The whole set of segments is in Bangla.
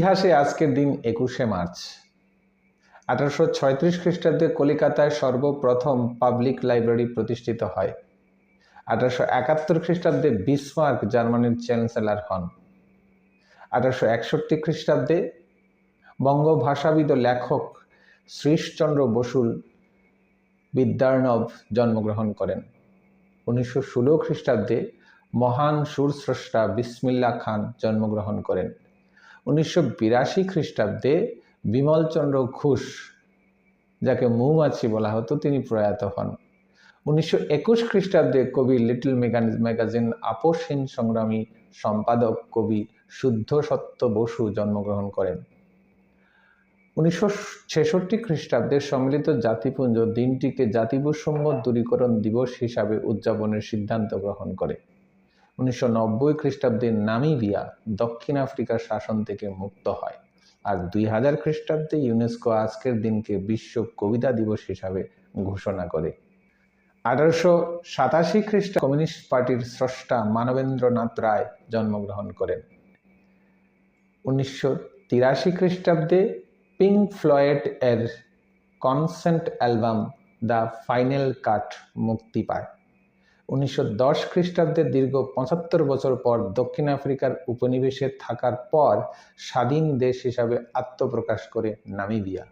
ইতিহাসে আজকের দিন একুশে মার্চ। আঠারোশো ছয়ত্রিশ খ্রিস্টাব্দে কলিকাতায় সর্বপ্রথম পাবলিক লাইব্রেরি প্রতিষ্ঠিত হয়। আঠারোশো একাত্তর খ্রিস্টাব্দে বিসমার্ক জার্মানির চ্যান্সেলর হন। আঠারোশো একষট্টি খ্রিস্টাব্দে বঙ্গভাষাবিদ লেখক শ্রীশচন্দ্র বসুল বিদ্যার্ণব জন্মগ্রহণ করেন। উনিশশো ষোলো খ্রিস্টাব্দে মহান সুরস্রষ্টা বিসমিল্লা খান জন্মগ্রহণ করেন। উনিশশো বিরাশি খ্রিস্টাব্দে বিমলচন্দ্র ঘোষ, যাকে মৌমাছি বলা হতো, তিনি প্রয়াত হন। উনিশশো একুশ খ্রিস্টাব্দে কবি লিটল ম্যাগাজিন আপোষহীন সংগ্রামী সম্পাদক কবি শুদ্ধ সত্য বসু জন্মগ্রহণ করেন। উনিশশো ছেষট্টি খ্রিস্টাব্দে সম্মিলিত জাতিপুঞ্জ দিনটিকে জাতিবৈষম্য দূরীকরণ দিবস হিসাবে উদযাপনের সিদ্ধান্ত গ্রহণ করে। উনিশশো নব্বই খ্রিস্টাব্দে নামিবিয়া দক্ষিণ আফ্রিকার শাসন থেকে মুক্ত হয়। আর দুই হাজার খ্রিস্টাব্দে ইউনেস্কো আজকের দিনকে বিশ্ব কবিতা দিবস হিসাবে ঘোষণা করে। আঠারোশো সাতাশি খ্রিস্ট কমিউনিস্ট পার্টির স্রষ্টা মানবেন্দ্রনাথ রায় জন্মগ্রহণ করেন। উনিশশো তিরাশি খ্রিস্টাব্দে পিঙ্ক ফ্লয়েড এর concept album The Final Cut মুক্তি পায়। উনিশশো দশ খ্রিস্টাব্দে দীর্ঘ পঁচাত্তর বছর পর দক্ষিণ আফ্রিকার উপনিবেশে থাকার পর স্বাধীন দেশ হিসাবে আত্মপ্রকাশ করে নামিবিয়া।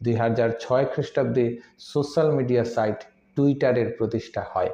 দুই হাজার ছয় খ্রিস্টাব্দে সোশ্যাল মিডিয়া সাইট টুইটারের প্রতিষ্ঠা হয়।